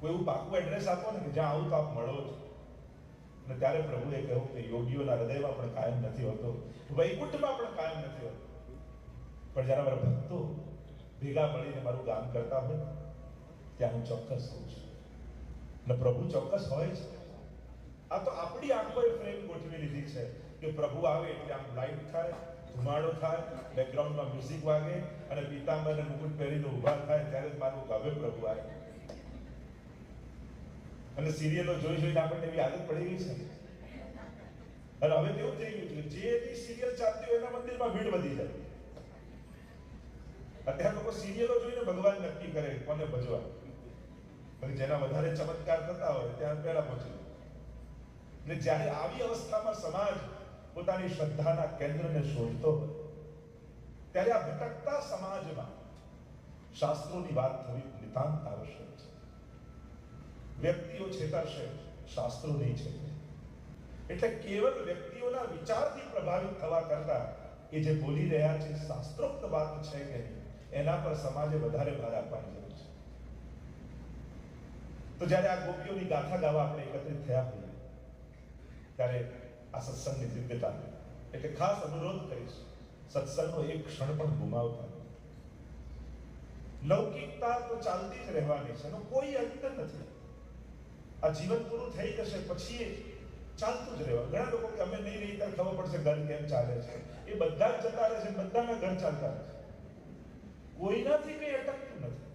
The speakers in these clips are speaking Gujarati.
કોઈ એવું પાકું એડ્રેસ આપો ને કે જ્યાં આવું તો આપ મળો જ. અને ત્યારે પ્રભુએ કહ્યું કે યોગીઓના હૃદયમાં પણ કાયમ નથી હોતો. વૈકુંઠમાં પણ કાયમ નથી હોતો. પણ જ્યારે મારા ભક્તો ભેગા મળીને મારું કામ કરતા હોય, ત્યાં હું ચોક્કસ હોઉં છું. અને પ્રભુ ચોક્કસ હોય છે આ તો આપણી આંખોએ ફ્રેમ ગોઠવી લીધી છે કે પ્રભુ આવે એટલે આમ લાઈટ થાય, ધુમાડો થાય બેકગ્રાઉન્ડમાં મ્યુઝિક વાગે અને પીતાંબર અને મુકુટ પહેરીને ઊભા થાય, ત્યારે જ મારું કે પ્રભુ આવે. અને સિરિયલો જોઈ જોઈને આપણને એવી આદત પડી ગઈ છે. અને હવે કેવું થઈ ગયું છે, જે બી સિરિયલ ચાલતી હોય એના મંદિરમાં ભીડ વધી જાય. અત્યારે લોકો સિરિયલો જોઈને ભગવાન નક્કી કરે કોને ભજવા. અને જેના વધારે ચમત્કાર થતા હોય ત્યાં પહેલા પહોંચી. ને જ્યારે આવી અવસ્થામાં સમાજ પોતાની શ્રદ્ધાના કેન્દ્રને શોધતો હોય, ત્યારે આ ભટકતા સમાજમાં શાસ્ત્રોની વાત થવી નિતાંત આવશ્યક. વ્યક્તિઓ છેતરશે શાસ્ત્રો નહીં છે. એટલે કેવલ વ્યક્તિઓના વિચારથી પ્રભાવિત થવા કરતા એ જે બોલી રહ્યા છે, શાસ્ત્રોક્ત વાત છે કે એના પર સમાજે વધારે ભાર આપવાની જરૂર છે. તો જ્યારે આ ગોપીઓની ગાથા ગાવા આપણે એકત્રિત થયા હોઈએ, ત્યારે આ સત્સંગની દિવ્યતા, એટલે ખાસ અનુરોધ કરીશ, સત્સંગનો એક ક્ષણ પણ ગુમાવતા લૌકિકતા તો ચાલતી જ રહેવાની છે, એનો કોઈ અંત નથી. આ જીવન પૂરું થઈ જશે, પછી ચાલતું જ રહેવા ઘણા લોકો કે, અમે નહીં રહી, ત્યારે ખબર પડશે ઘર કેમ ચાલે છે. એ બધા જ જતા રહે છે, બધાના ઘર ચાલતા રહે છે. કોઈનાથી કંઈ અટકતું નથી.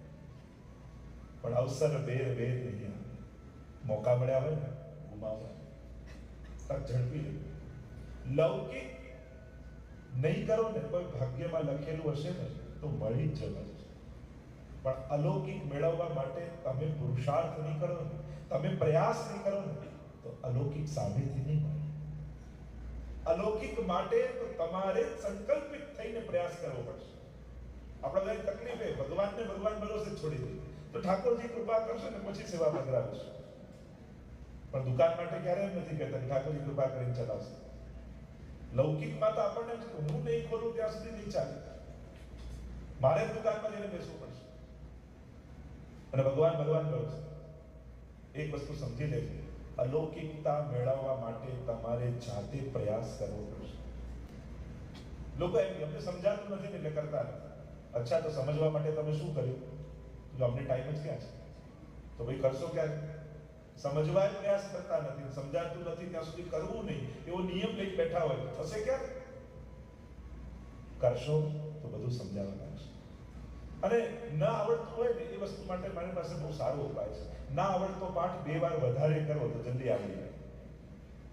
પણ અવસર બેર વેર નહીં મોકા મળ્યા હોય ને ગુમાવવા તક ઝડપી લે. લૌકિક નહીં કરો ને, કોઈ ભાગ્યમાં લખેલું હશે ને, તો મળી જ જવાનું પણ અલૌકિક મેળવવા માટે તમે પુરુષાર્થ નહીં કરો ને તમે પ્રયાસ નહીં કરો તો અલૌકિક સામેથી નહીં મળે અલૌકિક માટે તો તમારે સંકલ્પિત થઈને પ્રયાસ કરવો પડશે. આપણે કઈ તકલીફ એ, ભગવાનને ભગવાન ભરોસે છોડી દઈએ તો ઠાકોરજી કૃપા કરશે ને પછી સેવા પધરાવશે પણ દુકાન માટે ક્યારે એમ નથી કહેતા ઠાકોરજી કૃપા કરીને ચલાવશે. લૌકિકમાં તો આપણને હું નહીં ખોલું ત્યાં સુધી નહીં ચાલે. મારે દુકાનમાં જઈને બેસવું પડશે. અને ભગવાન ભગવાન છે એક વસ્તુ સમજી લેજો. અલૌકિકતા મેળવવા માટે તમારે જાતે પ્રયાસ કરવો પડશે. લોકો એમ અમને સમજાતું નથી ને એટલે કરતા નથી. અચ્છા, તો સમજવા માટે તમે શું કર્યું? જો અમને ટાઈમ જ ક્યાં છે? તો ભાઈ કરશો ક્યારે સમજવા પ્રયાસ કરતા નથી. સમજાતું નથી, ત્યાં સુધી કરવું નહીં. એવો નિયમ લઈને બેઠા હોય તો થશે ક્યારે કરશો તો બધું સમજાવવા લાગશે અને ન આવડતું હોય ને એ વસ્તુ માટે મારી પાસે બહુ સારો ઉપાય છે. ના આવડતો પાઠ બે વાર વધારે કરો તો જલ્દી આવડી જાય.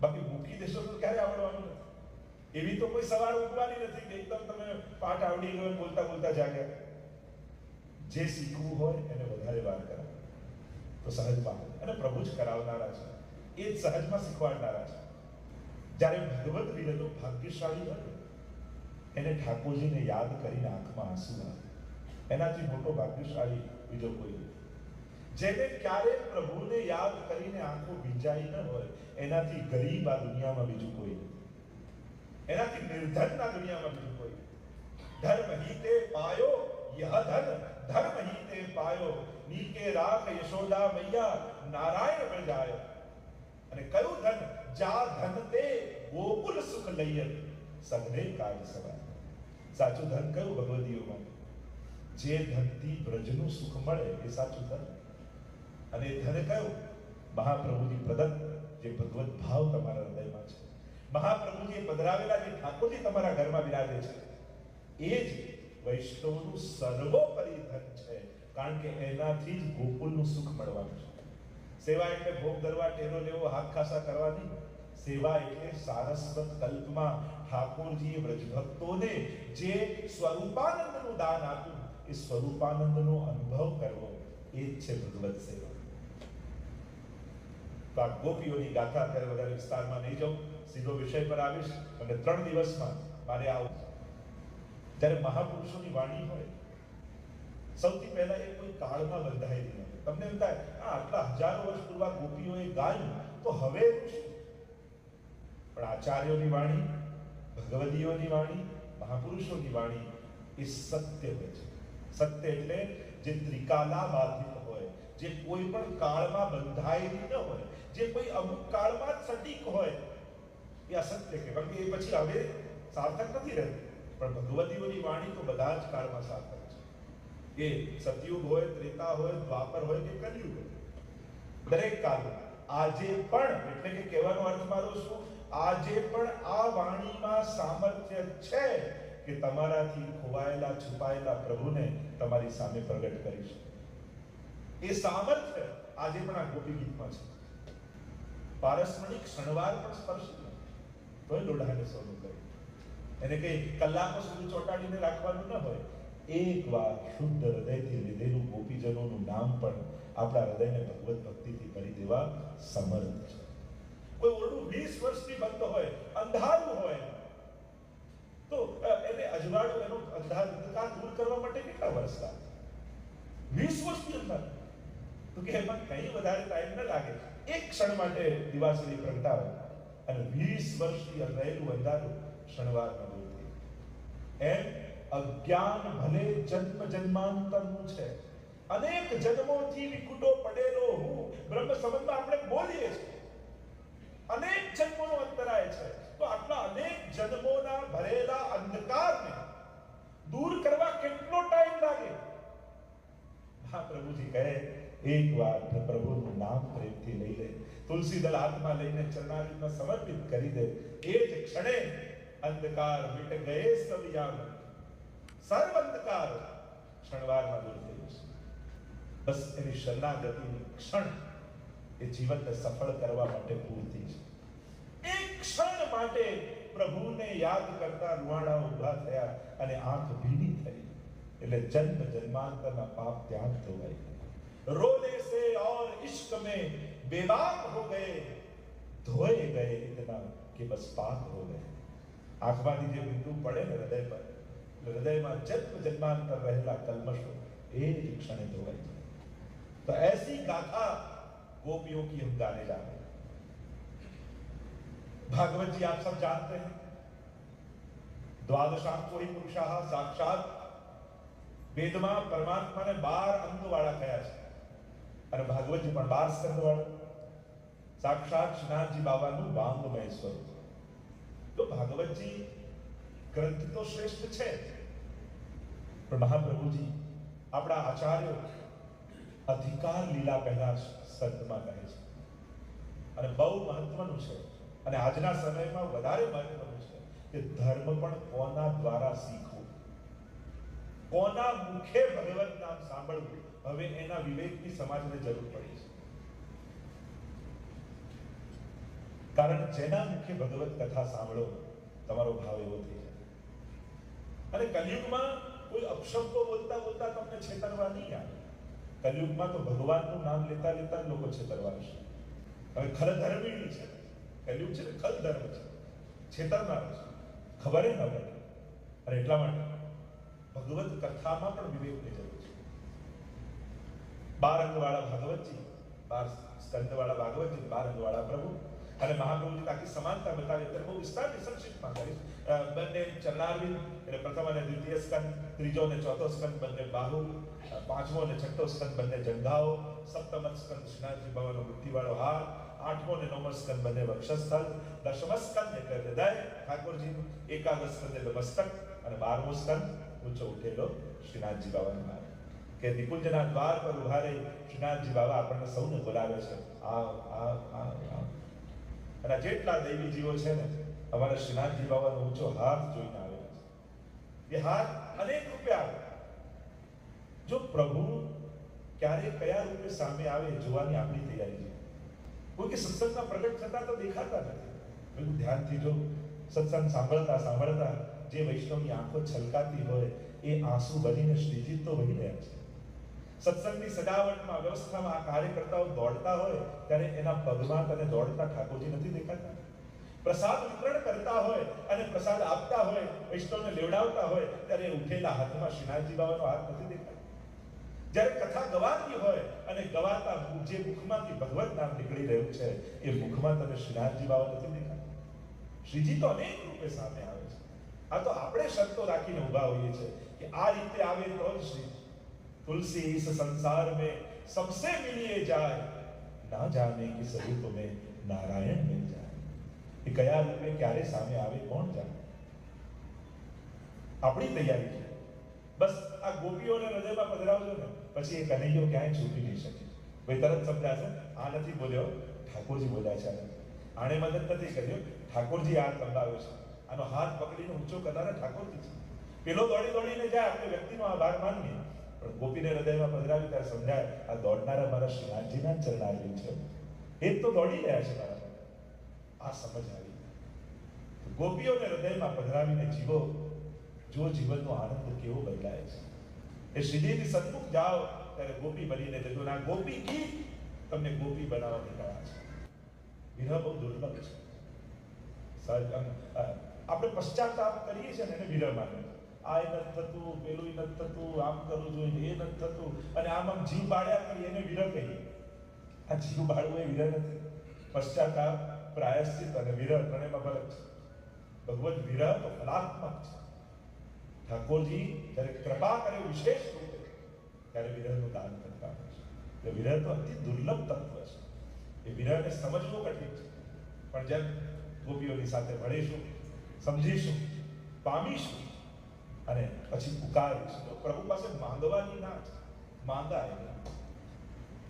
બાકી મૂકી દેશો તો ક્યારે આવડવાનું નથી. એવી તો કોઈ સવાર ઉઠવાની નથી કે એકદમ તમે પાઠ આવડી ગયો બોલતા બોલતા જાગ્યા. જે શીખવું હોય એને વધારે વાર કરાવો તો સહજમાં આવે. અને પ્રભુ જ કરાવનારા છે. એ જ સહજમાં શીખવાડનારા છે. જ્યારે ભગવત વિરતો ભાગ્યશાળી હોય એને ઠાકોરજીને યાદ કરીને આંખમાં આંસુ આવે એનાથી મોટો ભાગ્યશાળી બીજો કોઈ જેને ક્યારે પ્રભુને યાદ કરીને આંખો ભીંજાઈ ન હોય, એનાથી ગરીબ આ દુનિયામાં બીજું કોઈ એનાથી નિર્ધન આ દુનિયામાં બીજું કોઈ ધર્મ હિતે પાયો, યહ ધન. ધર્મ હિતે પાયો, નીકે રાખ યશોદા મૈયા, નારાયણ પ્રજાય અને કયું ધન? જા ધન તે ગોકુલ સુખ લઈએ. સગરે કાજ સવાય. સાચું ધન કયું ભગવદીઓમાં? જે ધનથી બ્રજનું સુખ મળે એ સાચું ધન અને એ કયું? મહાપ્રભુની પ્રદત્ત જે ભગવત ભાવ તમારા હૃદયમાં છે. મહાપ્રભુજીએ પધરાવેલા જે ઠાકોરજી તમારા ઘરમાં બિરાજે છે, એ જ વૈષ્ણવનું સર્વોપરી ધન છે. કારણ કે એનાથી જ ગોકુલનું સુખ મળવાનું છે. સેવા એટલે ભોગ ધરવા ટેનો લેવો, હાથ ખાસા કરવાની. સેવા એટલે સારસ્વત કલ્પમાં ઠાકોરજીએ વ્રજભક્તોને જે સ્વરૂપાનંદનું દાન આપ્યું એ સ્વરૂપાનંદનો અનુભવ કરવો એ જ છે ભગવત સેવા. તો આ ગોપીઓની ગાથા અત્યારે વધારે વિસ્તારમાં નહીં જાઉં, સીધો વિષય પર આવીશ અને ત્રણ દિવસમાં મારે આવું. જ્યારે મહાપુરુષોની વાણી હોય, સૌથી પહેલા એ કોઈ કાળમાં બંધાયેલી નથી તમને એમ થાય, આ આટલા હજારો વર્ષ પૂર્વ ગોપીઓએ ગાયું, તો હવે પણ આચાર્યોની વાણી, ભગવદીઓની વાણી, મહાપુરુષોની વાણી એ સત્ય હોય છે. સત્ય એટલે જે ત્રિકાલા બાધિત હોય, જે કોઈ પણ કાળમાં બંધાયેલી ન હોય, જે કોઈ અમુક કાળમાં જ સટીક હોય, એ અસત્ય કે કારણ કે એ પછી હવે સાર્થક નથી રહેતી. પણ ભગવતીઓની વાણી તો બધા જ કાળમાં સાર્થક છે. એ સતયુગ હોય, ત્રેતા હોય, દ્વાપર હોય કે કલયુગ હોય. દરેક કાળમાં. આજે પણ, એટલે કે કહેવાનો અર્થ મારો શું? આજે પણ આ વાણીમાં સામર્થ્ય છે. કે તમારાથી ખોવાયેલા, છુપાયેલા પ્રભુને તમારી સામે પ્રગટ કરી શકે એ સામર્થ્ય આજે પણ આ ગોપી ગીતમાં છે. પારસ્મણિક શણવાર પણ સ્પર્શી તોય લોઢાને સોનું કર્યું એને કઈ કલાકો સુધી ચોંટાડીને રાખવાનું ન હોય. એક વાર શુદ્ધ હૃદયથી લીધેલું ગોપીજનોનું નામ પણ આપણા હૃદયને ભગવત ભક્તિથી કરી દેવા સમર્થ છે. કોઈ ઓરડું વીસ વર્ષથી બંધ હોય, અંધારું હોય તો એને અજવાળું એનો અંધાર દૂર કરવા માટે કેટલા વર્ષ લાગે? વીસ વર્ષની અંદર. તો કે એમાં કઈ વધારે ટાઈમ ન લાગે. એક ક્ષણ માટે દિવાસળી પ્રગટાવે અને વીસ વર્ષથી રહેલું અંધારું શણવારમાં દૂર થઈ એમ અજ્ઞાન ભલે જન્મ જન્માંતરનું છે. અનેક જન્મોથી વિકુટો પડેલો હું બ્રહ્મ સંબંધમાં આપણે બોલીએ છીએ. અનેક જન્મોનો અંતરાય છે. તો આટલા અનેક જન્મોના ભરેલા અંધકારને દૂર કરવા કેટલો ટાઈમ લાગે? હા પ્રભુજી કહે, એક વાર પ્રભુનું નામ પ્રેમથી લઈ લે. તુલસી દળ હાથમાં લઈને ચરણારીમાં સમર્પિત કરી દે. એ જ ક્ષણે અંધકાર મિટ ગયે સવિયામ સર્વ અંધકાર ક્ષણવારમાં દૂર થઈ જશે. બસ એની શરણાગતિની ક્ષણ એ જીવનને સફળ કરવા માટે પૂરતી છે. ક્ષણ માટે પ્રભુને યાદ કરતા રૂવાડા ઊભા થયા અને આંખ ભીની થઈ એટલે જન્મ જન્માંતરના પાપ ત્યાં જ ધોવાઈ ગયા रोने से और इश्क में बेबाक हो गए धोए गए इतना कि बस पाक हो गए આંખમાંથી જે બિંદુ પડે ને હૃદય પર એટલે હૃદયમાં જન્મ જન્માંતર રહેલા કલ્મશો એ જ ક્ષણે ધોવાઈ જાય तो ऐसी गाथा गोपियों की हम गाने जा रहे हैं भागवत जी आप सब जानते हैं દ્વાદશાંકો હિ પુરુષાહ સાક્ષાત વેદમાં પરમાત્માને બાર અંગ વાળા કયા છે અને ભાગવતજી પણ બાર સ્કંદ વાળા સાક્ષાત શ્રીનાથજી બાબાનું વાંગમય સ્વરૂપ તો ભાગવતજી ગ્રંથ તો શ્રેષ્ઠ છે પણ મહાપ્રભુજી આપણા આચાર્યો અધિકાર લીલા પહેલા સંતમાં કહે છે અને બહુ મહત્વનું છે અને આજના સમયમાં વધારે મહત્વનું છે કે ધર્મ પણ કોના દ્વારા શીખવું? કોના મુખે ભગવત નામ સાંભળવું? હવે એના વિવેકની સમાજને જરૂર પડી છે. કારણ જેના મુખે ભગવત કથા સાંભળો, તમારો ભાવ એવો થઈ જાય. અને કલયુગમાં કોઈ અપશબ્દો બોલતા બોલતા તમને છેતરવા નહીં આવે. કલયુગમાં તો ભગવાનનું નામ લેતા લેતા લોકો છેતરવા છે હવે ખરે ધર્મીણી છે. કલયુગ છે ને ખલ ધર્મ છે. છેતરનાર છે. ખબર ન પડે. અને એટલા માટે ભગવત કથામાં પણ વિવેકની જરૂર છે. બાર અંગવાળા ભાગવતજી, બાર સ્કંદવાળા ભાગવતજી બાર અંગવાળા પ્રભુ અને મહાપ્રભુજી તાકી સમાનતા બતાવી અત્યારે બહુ વિસ્તારની સંક્ષિપ્તમાં કરીશ બંને ચરણારવિંદ એટલે પ્રથમ અને દ્વિતીય સ્કંદ, ત્રીજો અને ચોથો સ્કંદ બંને બાહુ પાંચમો અને છઠ્ઠો સ્કંદ બંને જંઘાઓ સપ્તમ સ્કંદ શ્રીનાથજી ભગવાનનો બુદ્ધિવાળો હાર આઠમો ને નવમો સ્કંદ બંને વક્ષસ્થળ દશમ સ્કંદ એટલે હૃદય ઠાકોરજીનું એકાદશ એટલે મસ્તક અને બારમો સ્કંદ ઊંચો ઉઠેલો શ્રીનાથજી બાબાનો હાર કે નિકુંજના દ્વાર પર ઊભા શ્રીનાથજી બાબા આપણને સૌને બોલાવે છે આ આ આ અને જેટલા દૈવી જીવો છે ને અમારા શ્રીનાથજી બાબાનો ઊંચો હાથ જોઈને આવેલા છે એ હાથ અનેક રૂપે આવે જો પ્રભુ ક્યારે કયા રૂપે સામે આવે જોવાની આપણી તૈયારી છે કોઈ કે સત્સંગમાં પ્રગટ થતા તો દેખાતા નથી. ધ્યાનથી જો સત્સંગ સાંભળતા સાંભળતા જે વૈષ્ણવની આંખો છલકાતી હોય, એ આંસુ બનીને શ્રીજી તો વહી રહ્યા છે. સત્સંગની સજાવટમાં, વ્યવસ્થામાં આ કાર્યકર્તાઓ દોડતા હોય, ત્યારે એના પગમાં તને દોડતા ઠાકોરજી નથી દેખાતા. પ્રસાદ વિતરણ કરતા હોય અને પ્રસાદ આપતા હોય, વૈષ્ણવને લેવડાવતા હોય, ત્યારે ઉઠેલા હાથમાં શ્રીનાથજી બાબાનો હાથ નથી જ્યારે કથા ગવાતી હોય અને ગવાતા જે મુખમાંથી ભગવત નામ નીકળી રહ્યું છે, એ મુખમાં તમે શ્રીનાથજી બાબા નથી દેખાતા શ્રીજી તો અનેક રૂપે સામે આવે છે. આ તો આપણે શરતો રાખીને ઊભા હોઈએ છીએ કે આ રીતે આવે તો જ શ્રી તુલસી ઇસ સંસાર મે સબસે મિલીએ જાય. ના જાને કે સહી તમે નારાયણ મિલ જાય. એ કયા રૂપે ક્યારે સામે આવે, કોણ જાણે? આપણી તૈયારી છે. બસ આ ગોપીઓને હૃદયમાં પધરાવજો ને. પછી એ કનૈયો ક્યાંય છૂટી નહીં શકે. ભાઈ, તરત સમજાશે, આ નથી બોલ્યો, ઠાકોરજી બોલ્યા છે. આણે મદદ નથી કર્યો ઠાકોરજી હાથ લંબાવ્યો છે. આનો હાથ પકડીને ઊંચો કરનારા ઠાકોરજી છે. પેલો દોડી દોડીને જાય આપણે વ્યક્તિનો આભાર માનીએ પણ ગોપીને હૃદયમાં પધરાવી ત્યારે સમજાય, આ દોડનારા મારા શ્રીનાથજીના જ ચરણારવિંદ છે. એ તો દોડી રહ્યા છે મારા. આ સમજ આવી. ગોપીઓને હૃદયમાં પધરાવીને જીવો, જો જીવનનો આનંદ કેવો બદલાય છે. એ શ્રીદેવી સન્મુખ જાઓ, ત્યારે ગોપી બનીને જજો ના ગોપી કી તમને ગોપી બનાવવાની કળા છે. વિરહ બહુ દુર્લભ છે. આપણે પશ્ચાતાપ કરીએ છીએ ને એને વિરહ માને. આ એ નથી થતું, પેલું એ નથી થતું, આમ કરવું જોઈએ એ નથી થતું. અને આમ આમ જીવ બાળ્યા કરીએ એને વિરહ કહીએ. આ જીવ બાળવું એ વિરહ નથી. પશ્ચાતાપ પ્રાયશ્ચિત અને વિરહ ત્રણેયમાં ફરક છે. ભગવત વિરહ તો ફલાત્મક છે. ઠાકોરજી, જ્યારે કૃપા કરે વિશેષ રૂપે, ત્યારે વિરહનું દાન કરતા હોય છે. વિરહ તો અતિ દુર્લભ તત્વ છે. એ વિરહને સમજવું કઠિન છે. પણ જેમ ગોપીઓની સાથે મળીશું સમજીશું, પામીશું, અને પછી પુકારીશું, તો પ્રભુ પાસે માંગવાની ના છે. માંગાય નહીં.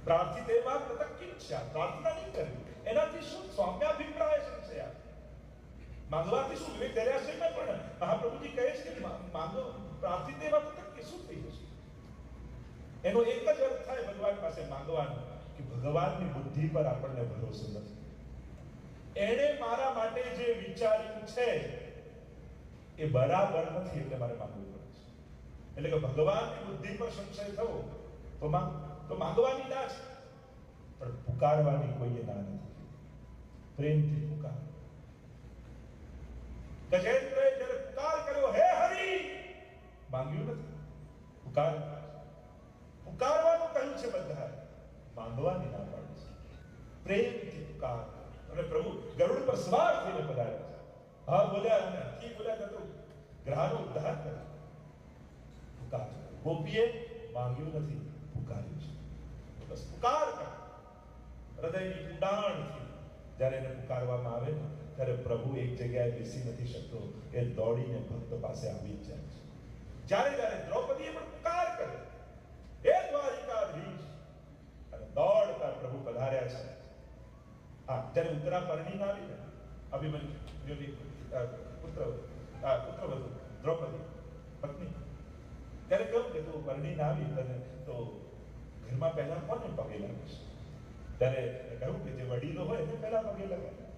પ્રાર્થિત એવા તથા કિંચ્છા પ્રાર્થના નહીં કરવી. એનાથી શું સ્વામ્યાભિપ્રાય શું છે યાર માંગવાથી શું વિવેક દરિયાશ્રીમાં પણ મહાપ્રભુજી કહે છે કે માંગો પ્રાર્થી દેવા કે શું થઈ જશે? એનો એક જ અર્થ થાય ભગવાન પાસે માંગવાનો કે ભગવાનની બુદ્ધિ પર આપણને ભરોસો નથી. એણે મારા માટે જે વિચાર્યું છે, એ બરાબર નથી એટલે મારે માંગવું પડે છે. એટલે કે ભગવાનની બુદ્ધિ પર સંશય થવો, તો તો માંગવાની ના છે. પણ પુકારવાની કોઈએ ના નથી. પ્રેમથી પુકાર. ગજેન્દ્રએ જ્યારે પુકાર કર્યો હે હરિ માંગ્યું નથી પુકાર પુકારવાનું કહ્યું છે બધા માંગવાની ના પાડી છે પ્રેમથી પુકાર અને પ્રભુ ગરુડ પર સવાર થઈને પધાર્યા છે હા બોલ્યા અને ઠીક બોલ્યા તો ગ્રહનો ઉદ્ધાર કર્યો પુકાર ગોપીએ માંગ્યું નથી પુકાર્યું છે બસ પુકાર કર હૃદયની ઊંડાણથી જ્યારે એને પુકારવામાં આવે ને ત્યારે પ્રભુ એક જગ્યાએ બેસી નથી શકતો એ દોડીને ભક્ત પાસે આવી જાય છે. જ્યારે જ્યારે દ્રૌપદીએ પણ પુકાર કર્યો. એ દ્વારિકાધીશ અને દોડતા પ્રભુ પધાર્યા છે. હા, જ્યારે ઉત્તરા પરણીને આવી ને અભિમન્યુ પુત્ર પુત્ર વધુ દ્રૌપદી, પત્ની. ત્યારે કહ્યું કે તું પરણીને આવી તને તો ઘરમાં પહેલા કોને પગે લાગે છે ત્યારે કહ્યું કે જે વડીલો હોય એને પહેલા પગે લગાવે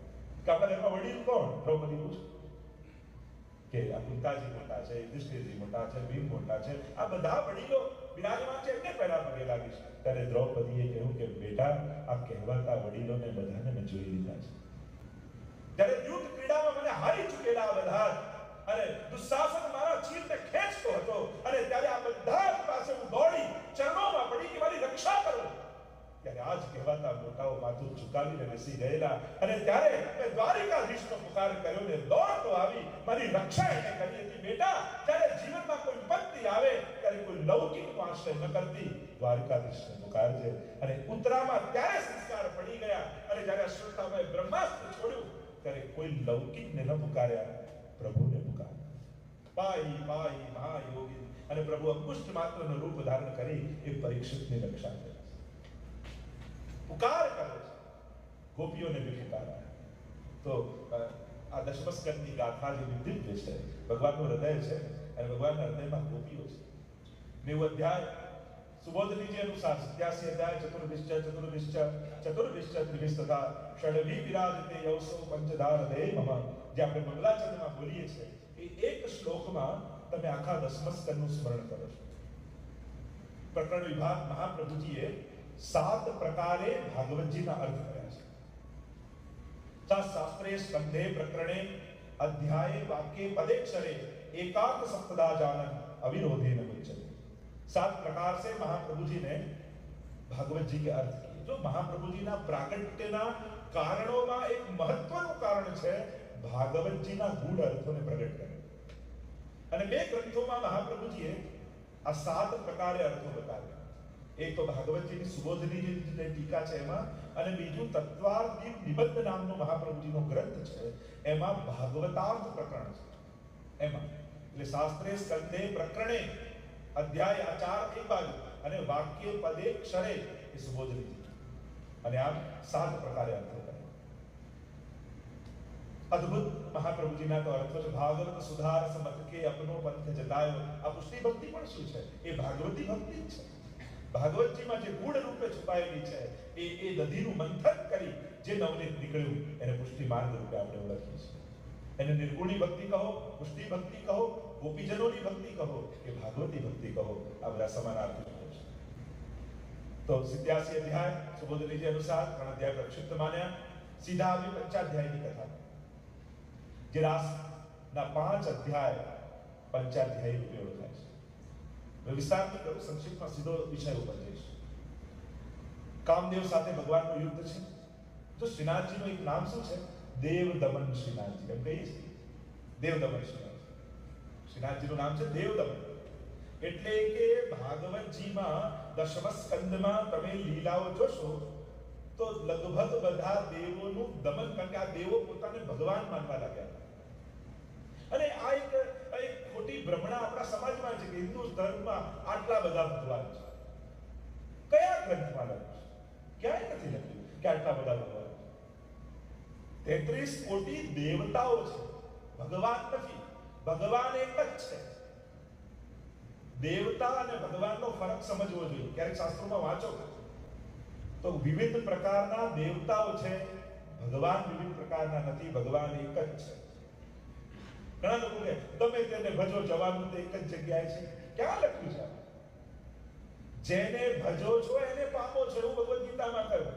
કે આપણા વડીલ કોણ દ્રૌપદી પૂછ કે આ કુંતાજી મોટા છે યુધિષ્ઠિરજી મોટા છે ભીમ મોટા છે આ બધા વડીલો બિરાજમાન છે એમને પહેલા પગે લાગીશ ત્યારે દ્રૌપદીએ કહ્યું કે બેટા આ કહેવાતા વડીલોને બધાને મેં જોઈ લીધા છે ત્યારે યુદ્ધ ક્રીડામાં મને હારી ચૂકેલા બધા અને દુશાસન મારા ચીરને ખેંચતો હતો અને ત્યારે આ બધા પાસે હું દોડી ચરણોમાં પડી કે મારી રક્ષા કરો ત્યારે આજ કહેવાતા મોટાઓ માથું ઝુકાવીને બેસી ગયેલા અને ત્યારે મેં દ્વારિકાધીશનો પુકાર કર્યો ને દોડતો આવી મારી રક્ષા એને કરી હતી. બેટા, જ્યારે જીવનમાં કોઈ વિપત્તિ આવે, ત્યારે કોઈ લૌકિક આશ્રય ન કરતી દ્વારિકાધીશને પુકારજે અને ઉતરામાં ત્યારે સંસ્કાર પડી ગયા અને જ્યારે અશ્વત્થામાએ બ્રહ્માસ્ત્ર છોડ્યું, ત્યારે કોઈ લૌકિકને ન પુકાર્યા, પ્રભુને પુકાર્યા. પાઈ પાઈ, મહાયોગી. અને પ્રભુ અંકુષ્ઠ માત્રનું રૂપ ધારણ કરી એ પરીક્ષિતની રક્ષા કરે. પુકાર કરે છે. ગોપીઓને બી પુકારાય તો આ દશમસ્કંદની ગાથા જે દિવ્ય છે, ભગવાનનું હૃદય છે, અને ભગવાનના હૃદયમાં ગોપીઓ છે. નેવું અધ્યાય, સુબોધનીજી અનુસાર સત્યાસી અધ્યાય ચતુર્વિશ્ચ ચતુર્વિશ્ચ ચતુર્વિશ્ચ ત્રિવિશ તથા ષડવી વિરાજતે યૌસો પંચધાર દે મમ. જે આપણે મંગલાચરણમાં બોલીએ છીએ, એ એક શ્લોકમાં તમે આખા દસમસ્કરનું સ્મરણ કરો છો. પ્રકરણ વિભાગ મહાપ્રભુજીએ સાત પ્રકારે ભાગવતજીના અર્થ કર્યા છે. શાસ્ત્રે સ્કંધે પ્રકરણે અધ્યાય વાક્ય પદેક્ષરે એકાંત સપ્તદા જાનન अविरोधे न मुच्यते सात प्रकार से महाप्रभु जी ने भागवत મહાપ્રભુજીના પ્રાગટ્યના કારણોમાં એક મહત્વનું કારણ છે ભાગવતજીના ગૂઢ અર્થોને પ્રગટ કરે. અને બે ગ્રંથોમાં મહાપ્રભુજીએ આ સાત પ્રકારે અર્થો બતાવ્યા. એક તો ભાગવતજીની સુબોધની જે ટીકા છે એમાં, અને બીજું તત્વાર્થીમ નિબંધ નામનો મહાપ્રભુજીનો ગ્રંથ છે, એમાં ભાગવતાર્થ પ્રકરણ છે. એમાં. એટલે શાસ્ત્રે સ્કંદે પ્રકરણે અધ્યાય આચાર એક બાજુ અને વાક્ય પદે ક્ષરે એ સુબોધની અને આમ સાત પ્રકારે અર્થ અદ્ભુત મહાપ્રભુજીના તો અર્થ છે. ભાગવત સુધાર સમત કે અપનો પંથ જતાયો. આ પુષ્ટિ ભક્તિ પણ શું છે? એ ભાગવતી ભક્તિ જ છે. ભાગવતજીમાં જે ગુણ રૂપે છુપાયેલી છે, એ એ દધીનું મંથન કરી જે નવનીત નીકળ્યું, એને પુષ્ટિ માર્ગ રૂપે આપણે ઓળખીએ છીએ. એને નિર્ગુણી ભક્તિ કહો, પુષ્ટિ ભક્તિ કહો, ગોપીજનોની ભક્તિ કહો, કે ભાગવતી ભક્તિ કહો, આ બધા સમાનાર્થી છે. તો સિત્યાસી અધ્યાય સુબોધનીજી અનુસાર ત્રણ અધ્યાય પ્રક્ષિપ્ત માન્યા. સીધા આવી પંચાધ્યાયની કથા. જે રાસના પાંચ અધ્યાય પંચાધ્યાય રૂપે ઓળખાય છે. મેં વિસ્તારથી કરું સંક્ષિપ્તમાં સીધો વિષય ઉપર જઈશ કામદેવ સાથે ભગવાનનું યુદ્ધ છે તો શ્રીનાથજીનું એક નામ શું છે? દેવ દમન શ્રીનાથજી એમ કહીએ છીએ? દેવ દમન શ્રીનાથજી શ્રીનાથજીનું નામ છે દેવ દમન એટલે કે ભાગવતજીમાં દશમ સ્કંદમાં તમે લીલાઓ જોશો, તો લગભગ બધા દેવોનું દમન કારણ કે આ દેવો પોતાને ભગવાન માનવા લાગ્યા. અને આ એક ખોટી ભ્રમણા આપણા સમાજમાં છે કે હિન્દુ ધર્મમાં આટલા બધા ભગવાન છે. કયા ગ્રંથમાં લખ્યું છે? ક્યાંય નથી લખ્યું કે આટલા બધા ભગવાન તેત્રીસ કોટી દેવતાઓ છે. ભગવાન નથી. ભગવાન એક જ છે. દેવતા અને ભગવાનનો ફરક સમજવો જોઈએ. ક્યારેક શાસ્ત્રોમાં વાંચો. તો વિવિધ પ્રકારના દેવતાઓ છે. ભગવાન વિવિધ પ્રકારના નથી. ભગવાન એક જ છે. ઘણા લોકો કહે તમે તેને ભજો જવાનું તો એક જ જગ્યાએ છે. ક્યાં લખ્યું છે જેને ભજો છો એને પામો છો, એવું ભગવદ ગીતામાં કહ્યું.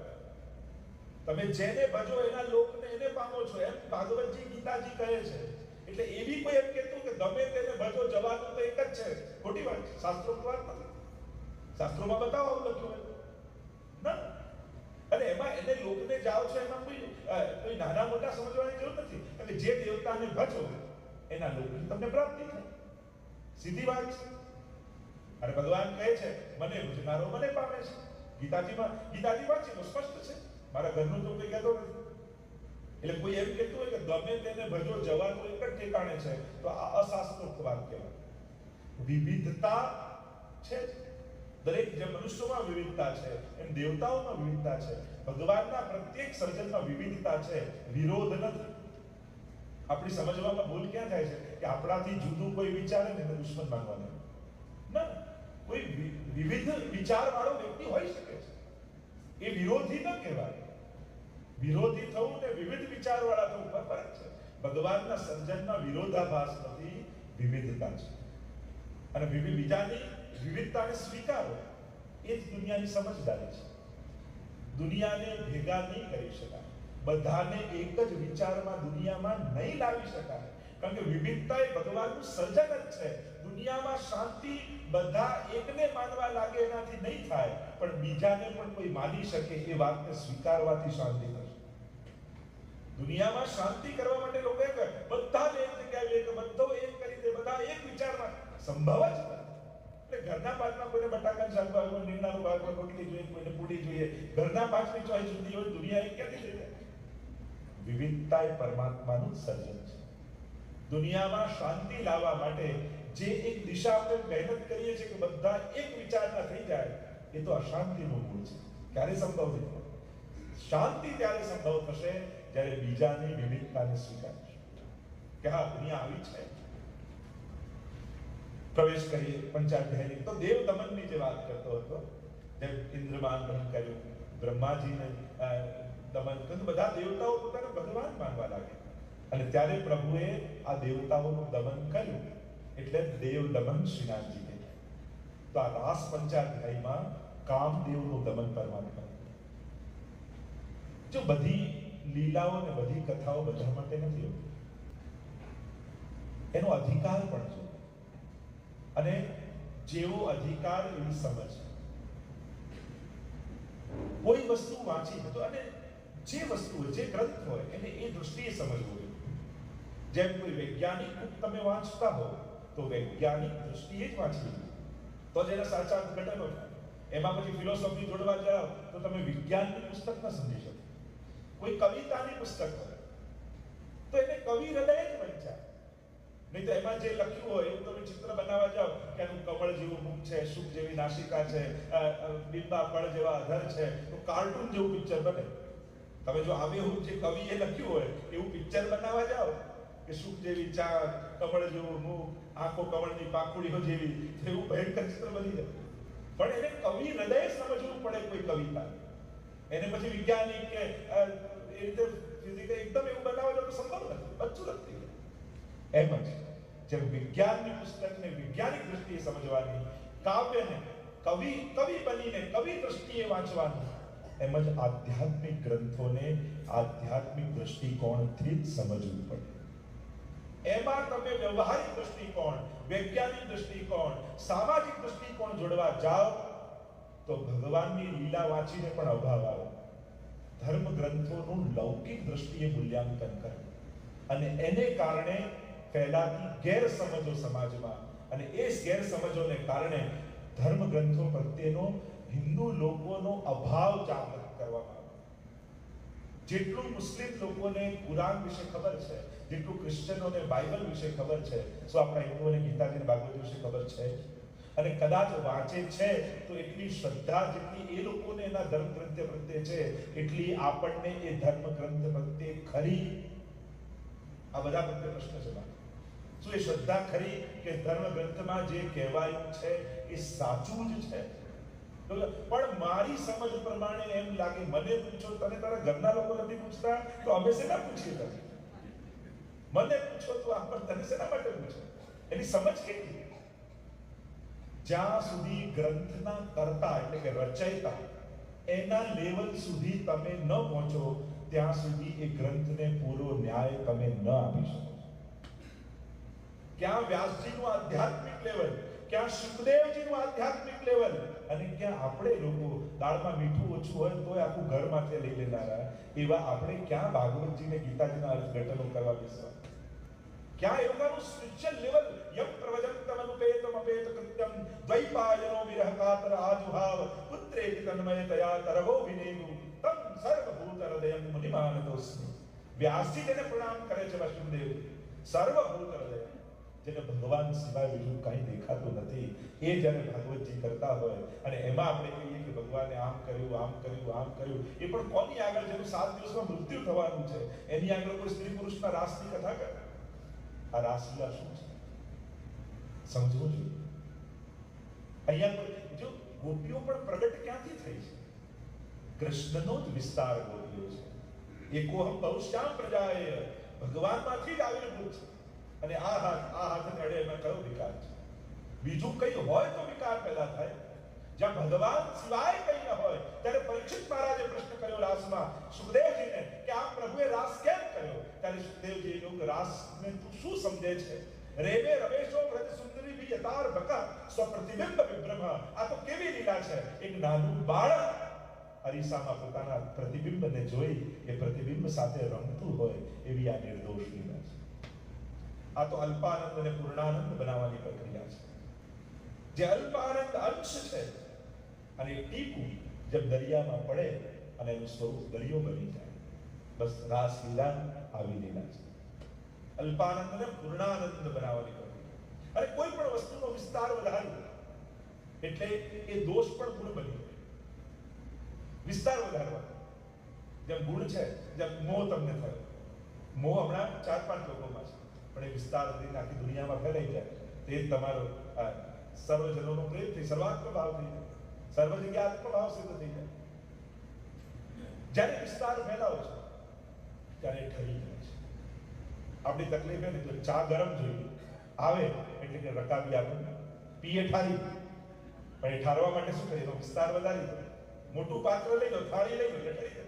તમે જેને ભજો એના લોકને એને પામો છો, એમ ભાગવતજી ગીતાજી કહે છે. એટલે એવી કોઈ એમ કહેતું કે તમે તેને ભજો જવાનું તો એક જ છે. ખોટી વાત શાસ્ત્રો વાત નથી. શાસ્ત્રોમાં બતાવો આવું લખ્યું ના. અને એમાં એને લોકને જાઓ છો એમાં કોઈ કોઈ નાના મોટા સમજવાની જરૂર નથી. એટલે જે દેવતાને ભજો એના લોકની તમને પ્રાપ્તિ થાય. સીધી વાત છે. અને ભગવાન કહે છે, મને ભજનારો મને પામે છે. ગીતાજીમાં, ગીતાજી વાંચી તો સ્પષ્ટ છે. મારા ઘરનું તો કોઈ કહેતો નથી. એટલે કોઈ એમ કહેતું હોય કે ગમે તેને ભજો જવાનું એક જ ઠેકાણે છે. તો આ અશાસ્ત્રોક્ત વાત કહેવાય. વિવિધતા છે. દરેક જે મનુષ્યોમાં વિવિધતા છે, એમ દેવતાઓમાં વિવિધતા છે. ભગવાનના પ્રત્યેક સર્જનમાં વિવિધતા છે. વિરોધ નથી. આપણી સમજવામાં ભૂલ ક્યાં થાય છે? કે આપણાથી જુદું કોઈ વિચારે ને દુશ્મન માનવાનું. ના, કોઈ વિવિધ વિચારવાળો વ્યક્તિ હોઈ શકે છે. એ વિરોધી ન કહેવાય. વિરોધી થવું ને વિવિધ વિચારવાળા થવું પર ફરક છે. ભગવાનના સર્જનમાં વિરોધાભાસ નથી, વિવિધતા છે. અને વિવિધ બીજાની વિવિધતાને સ્વીકારો, એ જ દુનિયાની સમજદારી છે. દુનિયાને ભેગા નહીં કરી શકાય. બધાને એક જ વિચારમાં દુનિયામાં નહીં લાવી શકાય. કારણ કે વિવિધતા એ ભગવાનનું સર્જન જ છે. દુનિયામાં શાંતિ બધા એકને માનવા લાગે એનાથી નહીં થાય, પણ બીજાને પણ કોઈ માની શકે એ વાતને સ્વીકારવાથી શાંતિ થશે. દુનિયામાં શાંતિ કરવા માટે લોકો એક બધાને એક જગ્યાએ એક બધો એક કરી દે, બધા એક વિચારમાં. સંભવ જ એટલે ઘરના પાંચમાં કોઈને બટાકા શાક ભાવે કોઈ રીંગણાનું ભાવે રોટલી જોઈએ, કોઈને પૂડી જોઈએ. ઘરના પાછની ચોઈસ જુદી હોય, દુનિયા એક ક્યાંથી વિવિધતા એ પરમાત્માનું સર્જન છે. દુનિયામાં શાંતિ લાવવા માટે જે એક દિશા આપણે મહેનત કરીએ છીએ કે બધા એક વિચારના થઈ જાય, એ તો અશાંતિનું મૂળ છે. ક્યારે સંભવ નહીં શાંતિ ત્યારે સંભવ થશે જ્યારે બીજાની વિવિધતાને સ્વીકારશે. કે હા, દુનિયા આવી છે. પ્રવેશ કરીએ પંચાધ્યાયની. તો દેવ દમનની જે વાત કરતો હતો, જેમ ઇન્દ્રમાન કર્યું, બ્રહ્માજીને દમન કર્યું બધા દેવતાઓ પોતાને ભગવાન માનવા લાગે. અને ત્યારે પ્રભુએ આ દેવતાઓનું દમન કર્યું. એટલે દેવ દમન શ્રીનાથજી તો આ રાસ પંચાધ્યાયમાં કામદેવનું દમન પરમાત્મા જો બધી લીલાઓ ને બધી કથાઓ બધા માટે નથી હોતી. એનો અધિકાર પણ છે. અને જેવો અધિકાર એવી સમજ. કોઈ વસ્તુ વાંચી તો, અને જે વસ્તુ જે ગ્રંથ હોય, એને એ દૃષ્ટિએ સમજવું જોઈએ જેમ કોઈ વૈજ્ઞાનિક બુક તમે વાંચતા હો, તો વૈજ્ઞાનિક દૃષ્ટિએ જ વાંચવી તો જ એના સાચા અર્થઘટનો એમાં પછી ફિલોસોફી જોડવા જાઓ, તો તમે વિજ્ઞાનની પુસ્તક ન સમજી શકો. કોઈ કવિતાની પુસ્તક હોય, તો એને કવિ હૃદય જ વંચાય. નહીં તો એમાં જે લખ્યું હોય એવું તમે ચિત્ર બનાવવા જાઓ, કે આનું કમળ જેવું મુખ છે સુખ જેવી નાસિકા છે બિંબા ફળ જેવા અધર છે, તો કાર્ટૂન જેવું પિક્ચર બને. તમે જો આબેહૂબ જે કવિએ લખ્યું હોય, એવું પિક્ચર બનાવવા જાઓ, કે સુખ જેવી ચાર કમળ જેવું મુખ, આંખો કમળની પાકુડીઓ જેવી, એવું ભયંકર ચિત્ર બની જાય. પણ એને કવિ હૃદય સમજવું પડે કોઈ કવિતા. એને પછી વિજ્ઞાનિક કે એ રીતે ફિઝિકલ એકદમ એવું બનાવવા તો સંભવ નથી બચ્ચું નથી એમ જ જેમ વિજ્ઞાનની પુસ્તકને વૈજ્ઞાનિક દ્રષ્ટિએ સમજવાની, કાવ્યને કવિ કવિ બનીને કવિ દ્રષ્ટિએ વાંચવાનું એમ જ આધ્યાત્મિક ગ્રંથોને આધ્યાત્મિક દ્રષ્ટિકોણથી જ સમજવું પડે. એમાં તમે વ્યવહારિક દૃષ્ટિકોણ વૈજ્ઞાનિક દ્રષ્ટિકોણ, સામાજિક દૃષ્ટિકોણ જોડવા જાઓ, તો ભગવાનની લીલા વાંચીને પણ અભાવ આવે. ધર્મ ગ્રંથોનું લૌકિક દ્રષ્ટિએ મૂલ્યાંકન કરવું. અને એને કારણે ફેલાતી ગેરસમજો સમાજમાં, અને એ ગેરસમજોને કારણે ધર્મ ગ્રંથો પ્રત્યેનો હિન્દુ લોકોનો અભાવ જાગૃત કરવામાં આવ્યો. જેટલું મુસ્લિમ લોકોને કુરાન વિશે ખબર છે, જેટલું ક્રિશ્ચનોને બાઇબલ વિશે ખબર છે શું આપણા હિન્દુઓને ગીતાજી અને ભાગવત વિશે ખબર છે. અને કદાચ વાંચે છે, તો એટલી શ્રદ્ધા જેટલી એ લોકોને એના ધર્મ ગ્રંથ પ્રત્યે છે, એટલી આપણને એ ધર્મ ગ્રંથ પ્રત્યે ખરી. આ બધા પ્રત્યે પ્રશ્ન છે શું એ શ્રદ્ધા ખરી કે ધર્મ ગ્રંથમાં જે કહેવાયું છે એ સાચું જ છે? પણ મારી સમજ પ્રમાણે એમ લાગે, મને પૂછો તને તારા ઘરના લોકો નથી પૂછતા? તો અમે શેના પૂછીએ તને? મને પૂછો તો આ પણ તને શેના માટે પૂછો? એની સમજ કેટલી? જ્યાં સુધી ગ્રંથના કરતા એટલે કે રચયતા, એના લેવલ સુધી તમે ન પહોંચો, ત્યાં સુધી એ ગ્રંથને પૂરો ન્યાય તમે ન આપી શકો. ક્યાં વ્યાસજીનું આધ્યાત્મિક લેવલ, ક્યાં સુખદેવજીનું આધ્યાત્મિક લેવલ અને ક્યાં આપણે લોકો દાળમાં મીઠું ઓછું હોય તોય આખું ઘરમાંથી માથે લઈ લેનારા એવા આપણે ક્યાં ભાગવતજીને ગીતાજીના અર્થઘટનો કરવા બેસવા? ક્યાં યોગાનું સ્પિરિચ્યુઅલ લેવલ યમ પ્રવજંતમ અનુપેતમ અપેત કૃત્યમ? દ્વૈપાયનો વિરહ કાતર આજુભાવ પુત્રેતિ તન્મયતયા તરવો વિનેયુ તમ સર્વભૂત હૃદયમ મુનિમાનતોસ્મિ વ્યાસજી તેને પ્રણામ કરે છે વસુદેવ સર્વભૂત હૃદય જેને ભગવાન સિવાય બીજું કંઈ દેખાતું નથી. એ જ્યારે ભાગવતજી કરતા હોય અને એમાં આપણે કહીએ કે ભગવાને આમ કર્યું આમ કર્યું આમ કર્યું, એ પણ કોની આગળ જેનું સાત દિવસમાં મૃત્યુ થવાનું છે? એની આગળ કોઈ સ્ત્રી પુરુષના રાસની કથા કરે? આ રાસલીલા શું છે? સમજવું જોઈએ. અહીંયા જો ગોપીઓ પણ પ્રગટ ક્યાંથી થઈ છે? કૃષ્ણનો જ વિસ્તાર ગોપીઓ છે. એકોહમ બહુશ્યામ પ્રજાએ ભગવાનમાંથી જ આવિર્ભૂત છે અને આ હાથ આ હાથને અડે એમાં કયો વિકાર છે? બીજું કઈ હોય તો વિકાર પેદા થાય. જ્યાં ભગવાન સિવાય કઈ ન હોય, ત્યારે પરીક્ષિત મહારાજે પ્રશ્ન કર્યો રાસમાં સુખદેવજીને કે આ પ્રભુએ રાસ કેમ કર્યો? ત્યારે સુખદેવજી કે રાસને તું શું સમજે છે? રેવે રમેશો વ્રજ સુંદરી બી યતાર બકા સ્વપ્રતિબિંબ વિભ્રમ. આ તો કેવી લીલા છે? એક નાનું બાળક અરીસામાં પોતાના પ્રતિબિંબને જોઈ, એ પ્રતિબિંબ સાથે રમતું હોય એવી આ નિર્દોષ લીલા છે. આ તો અલ્પાનંદ અને પૂર્ણાનંદ બનાવવાની પ્રક્રિયા છે. જે અલ્પાનંદ અંશ છે, અને ટીપું જેમ દરિયામાં પડે અને એનું સ્વરૂપ દરિયો બની જાય. બસ રાસ લીલા આવી લીલા છે. અલ્પાનંદ અને પૂર્ણાનંદ બનાવવાની પ્રક્રિયા. અને કોઈ પણ વસ્તુનો વિસ્તાર વધારવો એટલે એ દોષ પણ ગુણ બની જાય. વિસ્તાર વધારવાનો. જેમ ગુણ છે, જેમ મોહ તમને થયો. મોહ હમણાં ચાર પાંચ લોકોમાં છે. પણ એ વિસ્તાર થઈને આખી દુનિયામાં ફેલાઈ જાય, તો એ તમારો સર્વજનોનો પ્રેમ થઈ સર્વાત્મ ભાવ થઈ જાય સર્વ જગ્યા આત્મભાવ સિદ્ધ થઈ જાય. જ્યારે વિસ્તાર ફેલાવો છો, ત્યારે ઠરી જાય છે. આપણી તકલીફ ને તો ચા ગરમ જોઈએ આવે, એટલે કે રકાબી આપણને પીએ ઠારી. પણ એ ઠારવા માટે શું કરીએ વિસ્તાર વધારી મોટું પાત્ર લઈ લો, થાળી લઈ લો, એટલે ઠરી જાય.